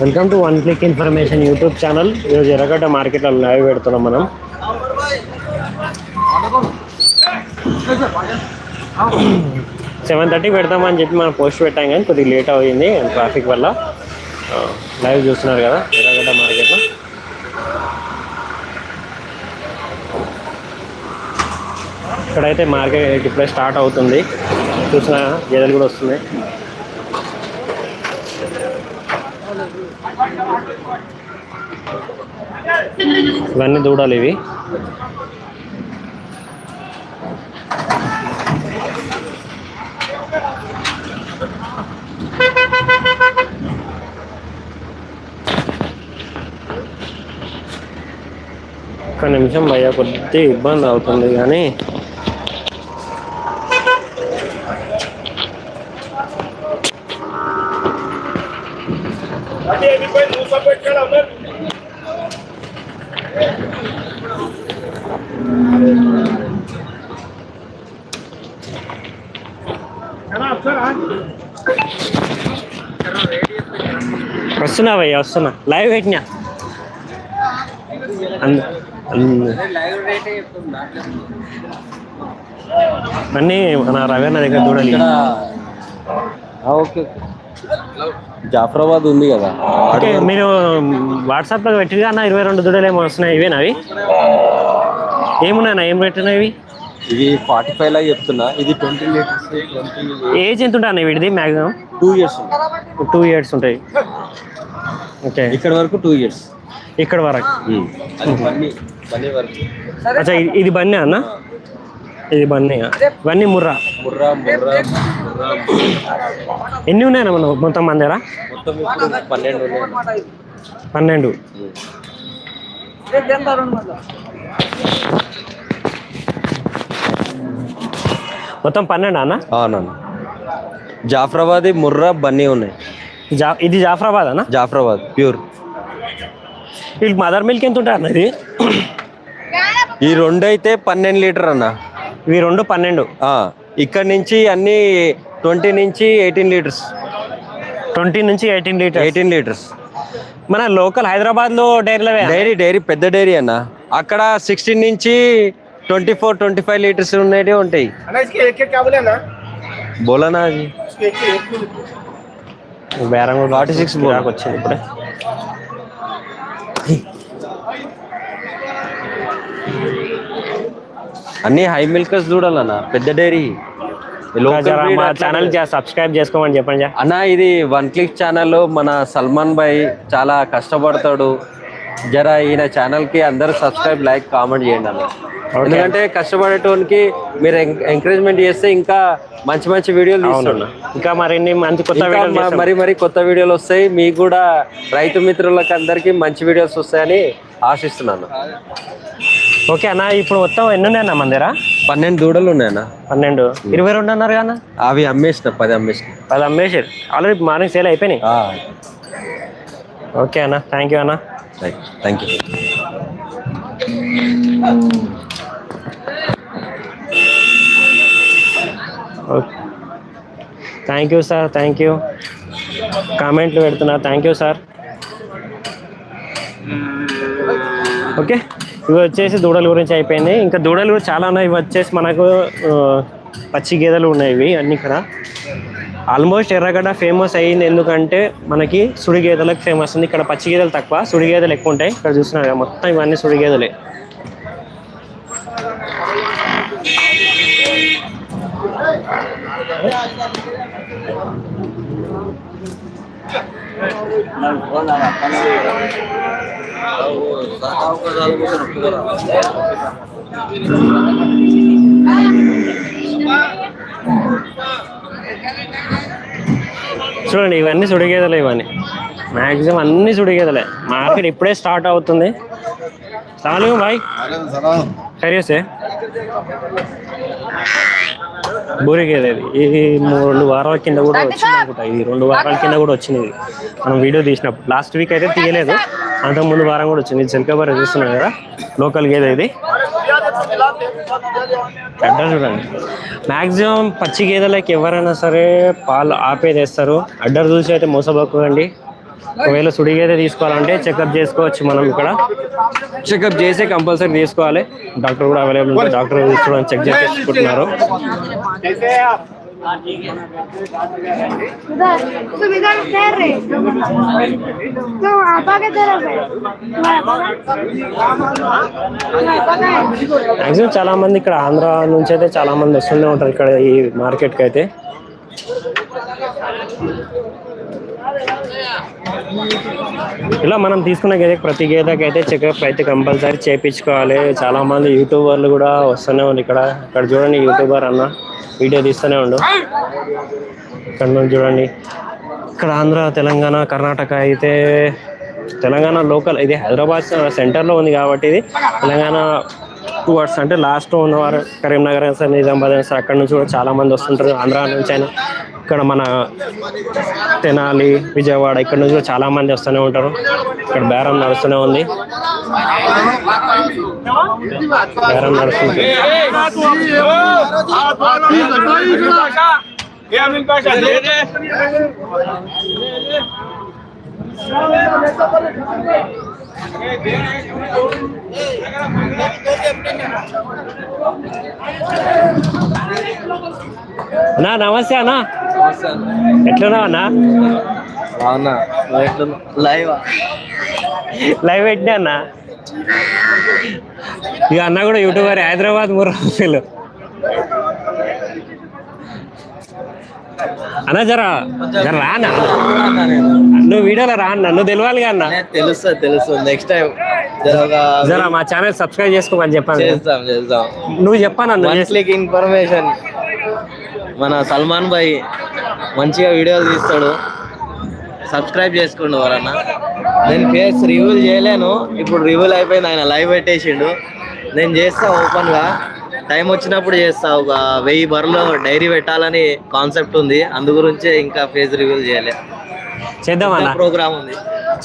Welcome to one click information YouTube channel. ఈరోజు ఎర్రగడ్డ మార్కెట్లో live పెడుతున్నాం మనం. సెవెన్ థర్టీ పెడతామని చెప్పి మనం పోస్ట్ పెట్టాం కానీ కొద్దిగా లేట్ అయింది ట్రాఫిక్ వల్ల. లైవ్ చూస్తున్నారు కదా ఎర్రగడ్డ మార్కెట్లో. ఇక్కడైతే మార్కెట్ ఇప్పుడే స్టార్ట్ అవుతుంది. చూసిన గేదెలు కూడా వస్తున్నాయి. ఇవన్నీ దూడాలి ఇవి. ఒక్క నిమిషం భయ్య కొద్ది ఇబ్బంది అవుతుంది కానీ వస్తున్నా. భయ్య వస్తున్నా లైవ్ పెట్టినా అన్నీ మన రవీణ దగ్గర చూడాలి. ఓకే జాఫరాబాద్ ఉంది కదా. ఓకే మీరు వాట్సాప్లో పెట్టిగా అన్న? ఇరవై రెండు దుడలు ఏమో వస్తున్నాయి. ఇవేనా అవి? ఏమున్నాయన్నా? ఏం పెట్టినవి ఇది ఫార్టీ ఫైవ్ లాగా చెప్తున్నా. ఇది ట్వంటీ లీటర్స్ ఏజ్ ఎంత ఉంటుంది వీడిది maximum two years two years ఉంటాయి. ఓకే. ఇక్కడ వరకు టూ ఇయర్స్ ఇక్కడ వరకు. అది బన్నీ బన్నీ వరకు. అచ్చా ఇది- బన్నీ అన్న? ఇది బన్నీ ఇవన్నీ ముర్రా. ముర్రా ముర్రా ముర్రా ఎన్ని ఉన్నాయన్న మన మొత్తం మన దగ్గర పన్నెండు పన్నెండు. మొత్తం పన్నెండు అన్న? అవునన్నా జాఫరాబాద్ ముర్రా బన్నీ ఉన్నాయి. ఇది జాఫరాబాద్ అన్న జాఫరాబాద్ ప్యూర్. వీళ్ళకి మదర్ మిల్క్ ఎంత ఉంటుంది అన్న ఇది? ఈ రెండు అయితే పన్నెండు లీటర్ అన్న. ఇవి రెండు పన్నెండు. ఆ, ఇక్కడ నుంచి అన్ని ట్వంటీ నుంచి ఎయిటీన్ లీటర్స్. ట్వంటీ నుంచి ఎయిటీన్ లీటర్ ఎయిటీన్ లీటర్స్. మన లోకల్ హైదరాబాద్లో డైరీలో డైరీ డైరీ పెద్ద డైరీ అన్న. అక్కడ సిక్స్టీన్ నుంచి twenty four twenty five litres ఉన్నవి ఉంటాయి. బోలానా అది? బేరం కూడా 46 బోల్. గిరాకీ వచ్చింది ఇప్పుడే అన్ని హై మిల్కర్స్ చూడాలన్న పెద్ద డైరీ మా ఛానల్ సబ్స్క్రైబ్ చేసుకోమని చెప్పండి. అన్న ఇది వన్ క్లిక్ ఛానల్ మన సల్మాన్ భాయ్ చాలా కష్టపడతాడు జర ఈయన ఛానల్కి అందరూ సబ్స్క్రైబ్ లైక్ కామెంట్ చేయండి అన్న. ఎందుకంటే కష్టపడేటోనికి మీరు ఎంకరేజ్మెంట్ చేస్తే ఇంకా మంచి మంచి వీడియోలు తీస్తాడు ఇంకా మరిన్ని మంచి కొత్త వీడియోలు. మరి మరి కొత్త వీడియోలు వస్తాయి. మీకు కూడా రైతు మిత్రులకు అందరికి మంచి వీడియోస్ వస్తాయని ఆశిస్తున్నాను. ఓకే అన్న ఇప్పుడు మొత్తం ఎన్ని ఉన్నాయి అన్న మన దగ్గర పన్నెండు దూడలు ఉన్నాయన్న పన్నెండు. ఇరవై రెండు అన్నారు కదా అవి అమ్మేసిన పది అమ్మేసిన. అది అమ్మేసారు ఆల్రెడీ మార్నింగ్ సేల్ అయిపోయినాయి. ఓకే అన్న థ్యాంక్ యూ అన్న. Right thank you thank you sir thank you కామెంట్లు పెడుతున్నా. థ్యాంక్ యూ సార్ ఓకే ఇవి వచ్చేసి దూడల గురించి అయిపోయింది. ఇంకా దూడలు కూడా చాలా ఉన్నాయి ఇవి వచ్చేసి మనకు పచ్చి గేదెలు ఉన్నాయి ఇవి అన్నీ ఇక్కడ ఆల్మోస్ట్ ఎర్రగడ్డ ఫేమస్ అయ్యింది ఎందుకంటే మనకి సుడి గేదెలకు ఫేమస్ ఉంది. ఇక్కడ పచ్చి గేదెలు తక్కువ సుడి గేదెలు ఎక్కువ ఉంటాయి. ఇక్కడ చూస్తున్నారు కదా, మొత్తం ఇవన్నీ సుడి గేదెలే చూడండి ఇవన్నీ సుడిగేదలే ఇవన్నీ. మ్యాక్సిమం అన్ని సుడిగేదలే. మార్కెట్ ఇప్పుడే స్టార్ట్ అవుతుంది. సలాం భాయ్ ఖరీస్ है బూరి గేదె ఇది రెండు వారాల కింద కూడా వచ్చింది అనుకుంటా. ఇది రెండు వారాల కింద కూడా వచ్చింది. మనం వీడియో తీసినప్పుడు. లాస్ట్ వీక్ అయితే తీయలేదు. అంత ముందు వారం కూడా వచ్చింది. ఇది సిల్కబర్ చూస్తున్నాం కదా. లోకల్ గేదె ఇది. చూడండి. మ్యాక్సిమం పచ్చి గేదెలకి ఎవరైనా సరే పాలు ఆపేదేస్తారు అడ్డర్ చూసి అయితే మోసపోకండి. ఒకవేళ సుడి గేదె తీసుకోవాలంటే చెకప్ చేసుకోవచ్చు మనం ఇక్కడ. చెకప్ చేసి కంపల్సరీ తీసుకోవాలి. డాక్టర్ కూడా అవైలబుల్ డాక్టర్ చూడండి చెక్ చేసుకుంటున్నారు. उधर तुम इधर ठहर रहे तो आपा के तरफ है మ్యాక్సిమం చాలా మంది ఇక్కడ ఆంధ్ర నుంచి అయితే చాలా మంది వస్తూనే ఉంటారు ఇక్కడ ఈ మార్కెట్కి అయితే ఇలా మనం తీసుకున్న గేదె ప్రతి గేదెకి అయితే చెకప్ అయితే కంపల్సరీ చేయించుకోవాలి చాలా మంది యూట్యూబర్లు కూడా వస్తూనే ఉంది ఇక్కడ ఇక్కడ చూడండి యూట్యూబర్ అన్న వీడియో తీస్తూనే ఉండు. ఇక్కడ నుంచి చూడండి. ఇక్కడ ఆంధ్ర తెలంగాణ కర్ణాటక అయితే తెలంగాణ లోకల్ ఇది హైదరాబాద్ సెంటర్లో ఉంది కాబట్టి ఇది తెలంగాణ టువర్డ్స్ అంటే లాస్ట్ ఉన్నవారు కరీంనగర్ సార్ నిజామాబాద్ సార్ అక్కడ నుంచి కూడా చాలామంది వస్తుంటారు. ఆంధ్ర నుంచి అయినా ఇక్కడ మన తెనాలి విజయవాడ ఇక్కడ నుంచి కూడా చాలామంది వస్తూనే ఉంటారు. ఇక్కడ బేరం నడుస్తూనే ఉంది. బేరం నడుస్తుంది అన్నా నమస్తే అన్నా. ఎట్లున్నావు అన్నా? అవునా లైవ్ లైవ్ పెట్టినా అన్న? ఇక అన్న కూడా యూట్యూబర్ హైదరాబాద్ ముర్రాలు అన్న జరా జర రా అన్న. నువ్వు వీడియోలో రా అన్న నువ్వు తెలియాలి అన్న. తెలుసు తెలుసు. నెక్స్ట్ టైం జరా మా ఛానల్ సబ్స్క్రైబ్ చేసుకోమని చెప్పాను చేస్తాం చేస్తాం. నువ్వు చెప్పాను ఇన్ఫర్మేషన్ మన సల్మాన్ భాయ్ మంచిగా వీడియోలు తీస్తాడు. సబ్స్క్రైబ్ చేసుకోండి ఎవరన్నా. నేను ఫేస్ రివ్యూలు చేయలేను. ఇప్పుడు రివ్యూలు అయిపోయింది. ఆయన లైవ్ పెట్టేసిండు. నేను చేస్తా ఓపెన్గా టైం వచ్చినప్పుడు చేస్తా. ఒక వెయ్యి బర్రెలు డైరీ పెట్టాలని కాన్సెప్ట్ ఉంది. అందు గురించే ఇంకా ఫేస్ రివ్యూలు చేయలే. చేద్దాం అన్న? ప్రోగ్రామ్ ఉంది.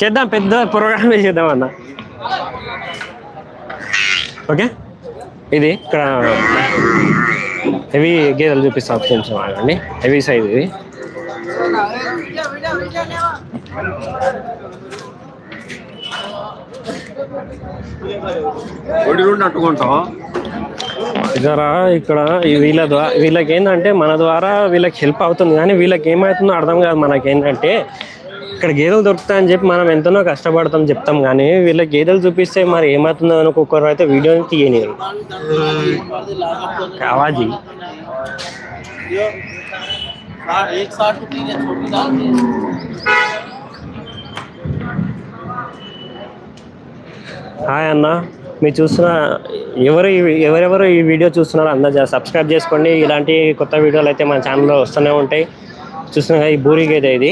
చేద్దాం. పెద్ద ప్రోగ్రామ్ చేద్దాం అన్న? ఓకే? ఇది ఇక్కడ హెవీ గేదెలు చూపిస్తా. కొంచెం ఆగండి. హెవీ సైజ్ ఇది. జరా ఇక్కడ ఈ వీళ్ళ ద్వారా వీళ్ళకి ఏంటంటే మన ద్వారా వీళ్ళకి హెల్ప్ అవుతుంది కానీ వీళ్ళకి ఏమవుతుందో అర్థం కాదు మనకి ఏంటంటే ఇక్కడ గేదెలు దొరుకుతాయని చెప్పి మనం ఎంతనో కష్టపడతాం చెప్తాం కానీ వీళ్ళకి గేదెలు చూపిస్తే మరి ఏమవుతుందో అని ఒక్కొక్కరు అయితే వీడియోని తీయనిరు కావాజీ. హాయ్ అన్న. మీరు చూస్తున్న ఎవరు ఎవరెవరు ఈ వీడియో చూస్తున్నారో అందరూ సబ్స్క్రైబ్ చేసుకోండి. ఇలాంటి కొత్త వీడియోలు అయితే మన ఛానల్లో వస్తూనే ఉంటాయి. చూస్తున్నా కదా, ఈ బూరి గేదె ఇది.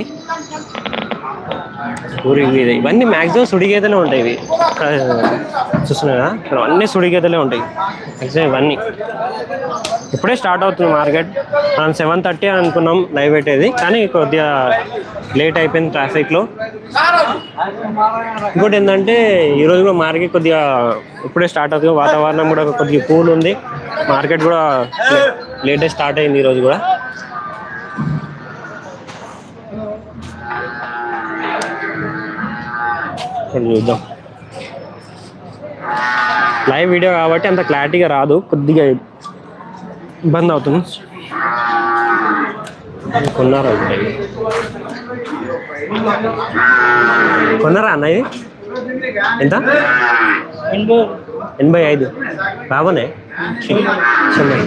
బూరి గేదె. ఇవన్నీ మ్యాక్సిమం సుడి గేదెలే ఉంటాయి ఇవి. ఆ, చూస్తున్నారా ఇక్కడ అన్నీ సుడి గేదెలే ఉంటాయి. మ్యాక్సిమం ఇవన్నీ. ఇప్పుడే స్టార్ట్ అవుతుంది మార్కెట్. మనం సెవెన్ థర్టీ అనుకున్నాం లైవ్ పెట్టేది కానీ కొద్దిగా లేట్ అయిపోయింది ట్రాఫిక్లో. ఇంకోటి ఏంటంటే ఈరోజు కూడా మార్కెట్ కొద్దిగా ఇప్పుడే స్టార్ట్ అవుతుంది. వాతావరణం కూడా కొద్దిగా కూల్ ఉంది. మార్కెట్ కూడా లేటెస్ట్ స్టార్ట్ అయింది ఈరోజు కూడా. చూద్దాం. లైవ్ వీడియో కాబట్టి అంత క్లారిటీగా రాదు. కొద్దిగా ఇబ్బంది అవుతుంది. కొన్నారా కొన్నారా అన్న ఇది? ఎంత? ఎనభై. ఐదు. బాగున్నాయి? చిన్నవి.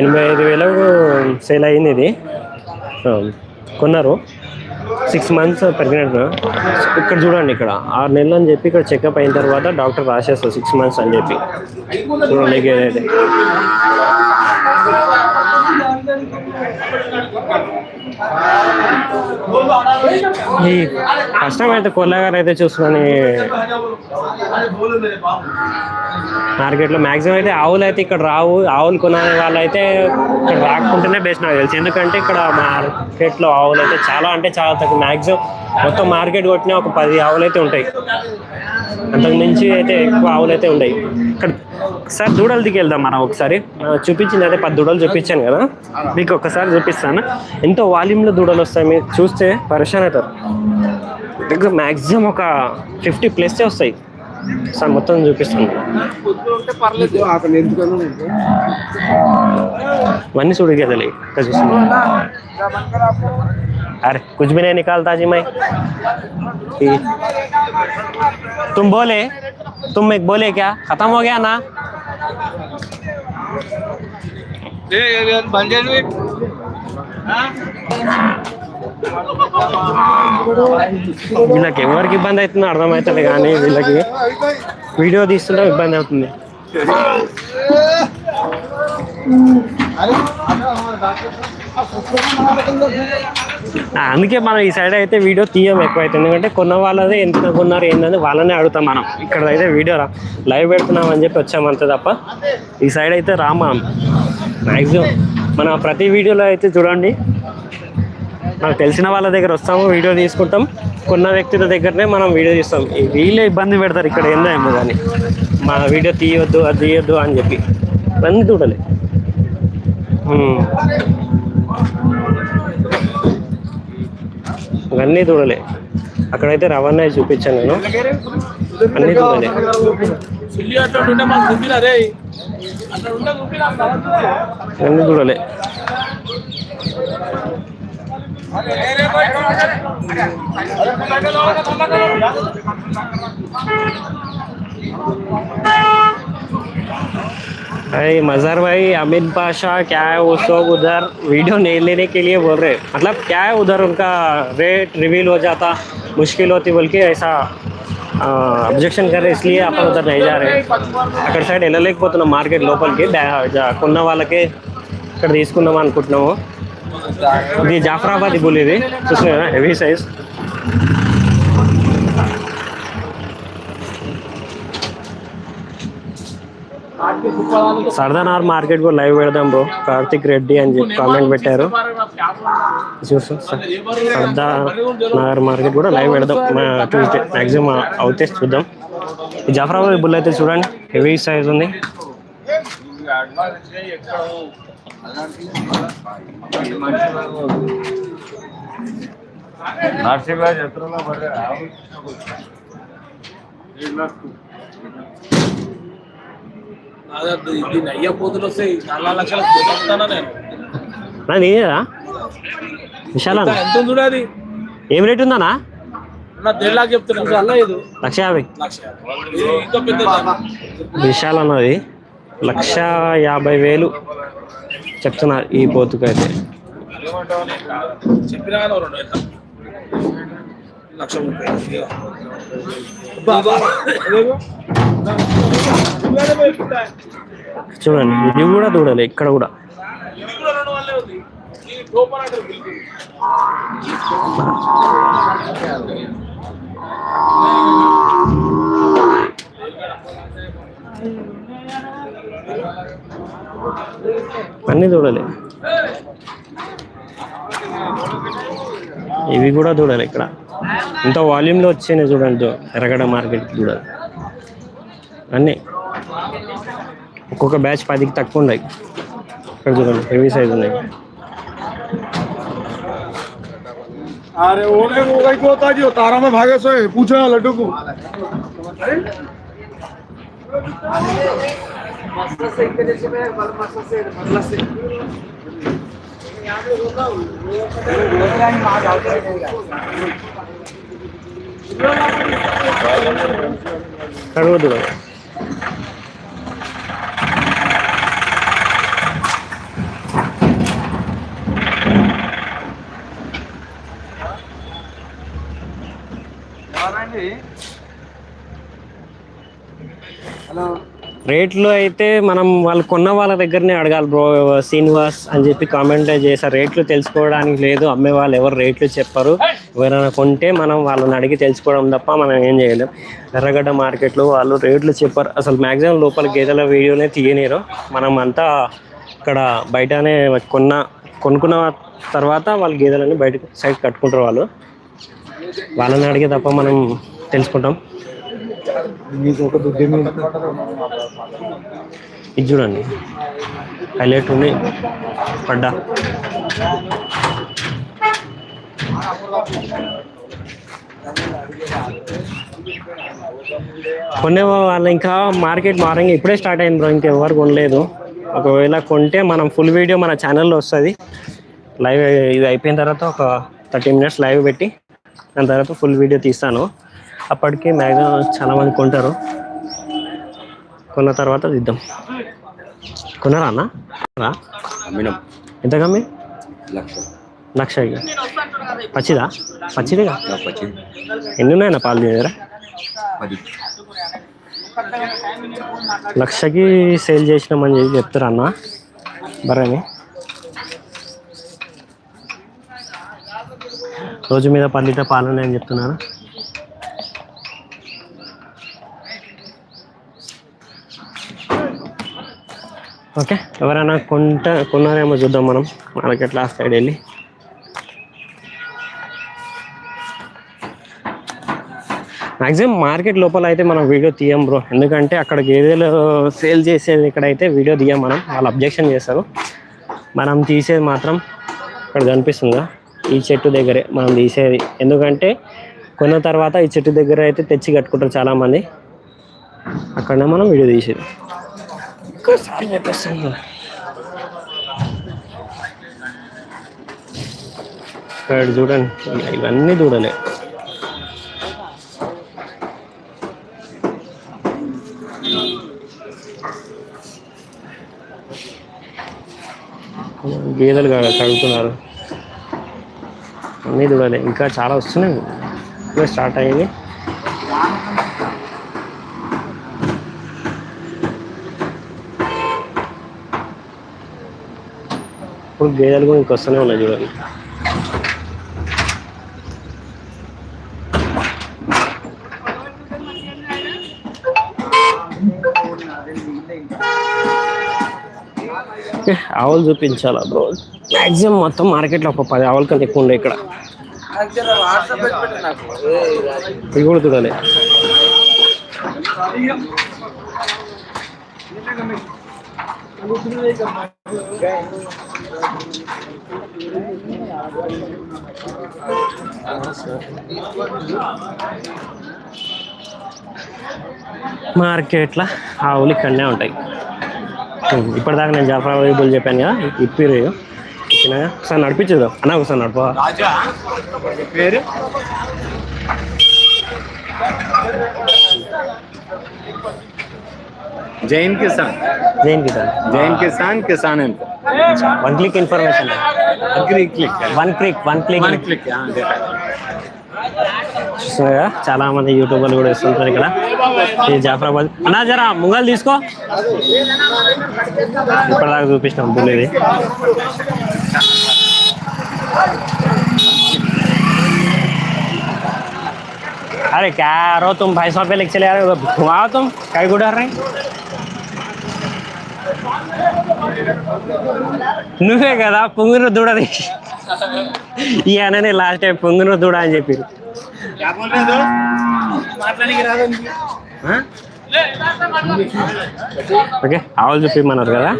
ఎనభై ఐదు వేలకు సేల్ అయింది ఇది. కొన్నారు. సిక్స్ మంత్స్ ప్రెగ్నెంట్ ఇక్కడ చూడండి ఇక్కడ. ఆరు నెలలు అని చెప్పి ఇక్కడ చెకప్ అయిన తర్వాత డాక్టర్ రాసేస్తారు సిక్స్ మంత్స్ అని చెప్పి. చూడండి ఏదైతే ఈ కష్టం అయితే చూసుకొని అయితే చూస్తున్నాను మార్కెట్లో. మాక్సిమం అయితే ఆవులు అయితే ఇక్కడ రావు. ఆవులు కొనే వాళ్ళు అయితే ఇక్కడ రాకుంటేనే బెస్ట్ నాకు తెలుసు. ఎందుకంటే ఇక్కడ మార్కెట్లో ఆవులు అయితే చాలా అంటే చాలా తక్కువ. మాక్సిమం మొత్తం మార్కెట్ కొట్టినా ఒక పది ఆవులు అయితే ఉంటాయి. అంతకు మించి అయితే ఎక్కువ ఆవులు అయితే ఇక్కడ ఒకసారి దూడలు దిగి వెళ్దాం మనం ఒకసారి. చూపించింది అయితే పది దూడలు చూపించాను కదా. మీకు ఒకసారి చూపిస్తాను. ఎంతో వాల్యూమ్లో దూడలు వస్తాయి మీరు చూస్తే పరిశాన్ అవుతారు. దగ్గర మ్యాక్సిమం ఒక ఫిఫ్టీ ప్లస్ వస్తాయి. సార్ మొత్తం చూపిస్తాను. ఇవన్నీ చూడు ఇక్కడ చూస్తున్నాను अरे कुछ भी नहीं निकालता जी मैं ठीक। तुम बोले तुम एक बोले क्या खत्म हो गया ना వీళ్ళకి ఎవరికి ఇబ్బంది అవుతుందో అర్థమవుతుంది కానీ వీళ్ళకి వీడియో తీస్తుంటే ఇబ్బంది అవుతుంది ఆ, అందుకే మనం ఈ సైడ్ అయితే వీడియో తీయం ఎక్కువైతే. ఎందుకంటే కొన్న వాళ్ళదే ఎంత కొన్నారు ఏందని వాళ్ళనే అడుగుతాం మనం. ఇక్కడ అయితే వీడియో రా లైవ్ పెడుతున్నాం అని చెప్పి వచ్చాం అంతే తప్ప. ఈ సైడ్ అయితే రా మనం మ్యాక్సిమం మన ప్రతి వీడియోలో అయితే చూడండి. మనకు తెలిసిన వాళ్ళ దగ్గర వస్తాము వీడియో తీసుకుంటాం. కొన్న వ్యక్తుల దగ్గరనే మనం వీడియో తీస్తాం. వీళ్ళే ఇబ్బంది పెడతారు ఇక్కడ ఏందో ఏమో కానీ మా వీడియో తీయొద్దు అది తీయొద్దు అని చెప్పి. ఇవన్నీ చూడలేదు ఇవన్నీ చూడలే. అక్కడైతే రవాణా చూపించాను నేను. అన్నీ చూడలే. అన్నీ చూడలే. अरे मजहर भाई अमित बादशाह क्या है वो सब उधर वीडियो नहीं लेने के लिए बोल रहे मतलब क्या है उधर उनका रेट रिवील हो जाता मुश्किल होती बोल के ऐसा అబ్జెక్షన్ కరే इसलिए अपन उधर नहीं जा रहे అక్కడ సైడ్ వెళ్ళలేకపోతున్నాం మార్కెట్ లోపలికి డా- జా- కొన్న వాళ్ళకి ఇక్కడ తీసుకుందాం అనుకుంటున్నాము ఇది జాఫరాబాద్ బుల్ ఇది చూస్తున్నా హెవీ సైజ్ సర్దనార్ మార్కెట్ కూడా లైవ్ పెడదాం బ్రో. కార్తిక్ రెడ్డి అని చెప్పి కామెంట్ పెట్టారు. చూసు సర్దా నగర్ మార్కెట్ కూడా లైవ్ పెడదాం. ట్యూస్డే మ్యాక్సిమం అవుతే చూద్దాం. ఈ జాఫరాబాద్ బుల్ అయితే చూడండి. హెవీ సైజ్ ఉంది. దీన్ని అయ్యే పోతులు వస్తాయి లక్షలకు పోతానా నేను? విశాల ఎంత ఉంది అది? ఏం రేట్ ఉందన్నా? నా దేళ్ళకి చెప్తున్నా? అల్ల ఇది. లక్ష యాభై. విశాల్ అన్నది లక్ష యాభై వేలు చెప్తున్నా ఈ పోతుకైతే. చెప్పినా లక్ష ముప్పై చూడండి ఇది కూడా చూడాలి ఇక్కడ కూడా. అన్నీ చూడాలి ఇవి కూడా చూడాలి ఇక్కడ. ఇంత వాల్యూమ్లో వచ్చాయి చూడండి ఎరగడ మార్కెట్ చూడాలి అన్నీ. ఒక్కొక్క బ్యాచ్ పదికి తక్కువ ఉన్నాయి ఇక్కడ చూడండి హెవీ సైజ్ ఉన్నాయి अरे वो नहीं वो भाई को होता जी वो तारा में भागे सोए पूछो ना लड्डू को ఇక్కడ రేట్లు అయితే మనం వాళ్ళు కొన్న వాళ్ళ దగ్గరనే అడగాలి బ్రో శ్రీనివాస్ అని చెప్పి కామెంట్ చేశారు. రేట్లు తెలుసుకోవడానికి లేదు అమ్మే వాళ్ళు ఎవరు రేట్లు చెప్పరు. ఎవరైనా కొంటే మనం వాళ్ళని అడిగి తెలుసుకోవడం తప్ప మనం ఏం చేయలేం. ఎర్రగడ్డ మార్కెట్లో వాళ్ళు రేట్లు చెప్పారు. అసలు మ్యాక్సిమం లోపల గేదెల వీడియోనే తీయనీరు మనం అంతా ఇక్కడ బయటనే కొన్న కొనుక్కున్న తర్వాత వాళ్ళు గేదెలని బయటకు సైడ్ కట్టుకుంటారు వాళ్ళు. వాళ్ళని అడిగే తప్ప మనం తెలుసుకుంటాం. ఇది చూడండి. హైలైట్ ఉంది పడ్డా? కొనే వాళ్ళు ఇంకా మార్కెట్ మార్నింగ్ ఇప్పుడే స్టార్ట్ అయింది బ్రో ఇంకెవరు కొనలేదు. ఒకవేళ కొంటే మనం ఫుల్ వీడియో మన ఛానల్లో వస్తుంది. లైవ్ ఇది అయిపోయిన తర్వాత ఒక థర్టీ మినిట్స్ లైవ్ పెట్టి దాని తర్వాత ఫుల్ వీడియో తీస్తాను. అప్పటికి మ్యాక్సిమం చాలా మంది కొంటారు. కొన్న తర్వాత తీద్దాం కొన్నారా అన్న? రా. అమ్మినాం. ఎంత కమ్మి? లక్ష. లక్షకి పచ్చిదా? పచ్చిదిగా? ఎన్ని ఉన్నాయన్న పాలు దగ్గర? లక్షకి సేల్ చేసినామని చెప్పి చెప్తారా అన్న? బర్రెని? రోజు మీద పది లీటర్ పాలు ఉన్నాయని చెప్తున్నారు? ఓకే. ఎవరైనా కొంట కొన్నారేమో చూద్దాం మనం. మార్కెట్ లాస్ట్ సైడ్ వెళ్ళి. మ్యాక్సిమం మార్కెట్ లోపల అయితే మనం వీడియో తీయం బ్రో. ఎందుకంటే అక్కడ గేదెలు సేల్ చేసేది ఇక్కడైతే వీడియో తీయం మనం. వాళ్ళు అబ్జెక్షన్ చేస్తారు. మనం తీసేది మాత్రం ఇక్కడ కనిపిస్తుందా? ఈ చెట్టు దగ్గరే మనం తీసేది. ఎందుకంటే కొన్న తర్వాత ఈ చెట్టు దగ్గర అయితే తెచ్చి కట్టుకుంటారు చాలామంది. అక్కడనే మనం వీడియో తీసేది. ఇంకోసారి చెప్పేస్తాను ఇక్కడ చూడండి ఇవన్నీ చూడలే గేదెలు కాదు కడుగుతున్నారు అన్నీ చూడాలి ఇంకా చాలా వస్తున్నాయి. ఇప్పుడే స్టార్ట్ అయ్యింది. ఇప్పుడు గేదెలు కూడా ఇంకొస్తూనే ఉన్నాయి చూడండి. ఆవులు చూపించాలా బ్రో? మ్యాక్సిమం మొత్తం మార్కెట్లో ఒక పది ఆవుల కంటే ఎక్కువ ఉండే ఇక్కడ. ఇవి కూడా చూడాలి మార్కెట్లో ఆవులు ఇక్కడనే ఉంటాయి. ఇప్పటిదాకా నేను జాఫర్ వైబుల్ చెప్పాను కదా ఇప్పిరు ఇచ్చినాగా ఒకసారి నడిపించదు అన్న ఒకసారి నడప పేరు? జైన్ కిసాన్ దేనికి సార్ జైన్ కిసాన్ కిసాన్ ఎంత one click information agri click one click one click one click చూస్తున్నారుగా చాలా మంది యూట్యూబర్లు కూడా ఇస్తుంటారు ఇక్కడ ఈ జాఫరాబాద్ అన్నా జరా ముంగల్ తీసుకో ఇప్పటిదాకా చూపించినాం బుల్ ఇది अरे क्या रो तुम भाई सौ पे लेके चले आ रहे हो घुमाओ तुम कहीं गुडर रहे నువ్వే కదా పొంగున దూడది ఈ లాస్ట్ టైం పొంగున దూడ అని చెప్పి ఓకే ఆవులు చెప్పిమన్నారు కదా.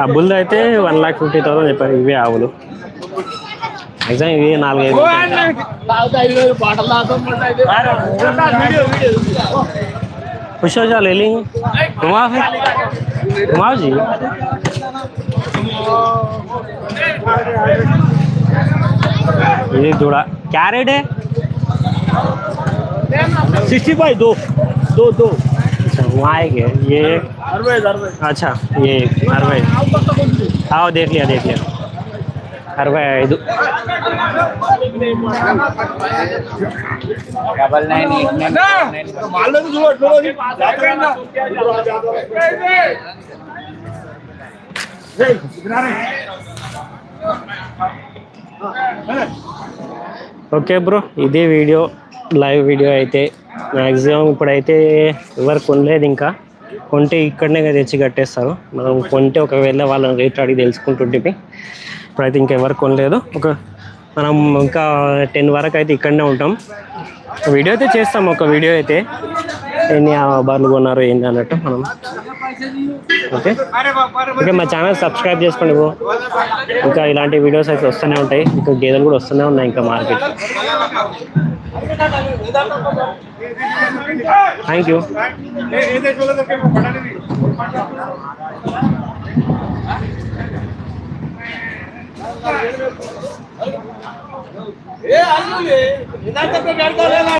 ఆ బుల్ అయితే వన్ లాక్ ఫిఫ్టీ థౌసండ్ చెప్పారు ఇవే ఆవులు. ఎగ్జామ్ ఇవి నాలుగైదు ఖుష్ వెళ్ళి. घुमाओ जी ये जोड़ा क्या रेट है? सिक्सटी फाइव दो। दो दो। अच्छा वहाँ आएँगे ये अच्छा ये अरवై आओ, देख लिया देख लिया। అరవై ఐదు ఓకే బ్రో ఇదే వీడియో లైవ్ వీడియో అయితే. మ్యాక్సిమం ఇప్పుడైతే ఎవరు కొనలేదు ఇంకా. కొంటే ఇక్కడనే తెచ్చి కట్టేస్తారు. మనం కొంటే ఒకవేళ వాళ్ళని రేట్ అడిగి తెలుసుకుంటుంటే ఇప్పుడైతే ఇంకా ఎవరు కొనలేదు. ఒక మనం ఇంకా టెన్ వరకు అయితే ఇక్కడనే ఉంటాం. వీడియో అయితే చేస్తాం ఒక వీడియో అయితే. ఎన్ని బార్లు కొన్నారు ఏంటి అన్నట్టు మనం. ఓకే? ఓకే మా ఛానల్ సబ్స్క్రైబ్ చేసుకోండి బ్రో. ఇంకా ఇలాంటి వీడియోస్ అయితే వస్తూనే ఉంటాయి. ఇంకా గేదెలు కూడా వస్తూనే ఉన్నాయి ఇంకా మార్కెట్. థ్యాంక్ యూ ये ఏ అల్లులే నిదాంతపై పెడతా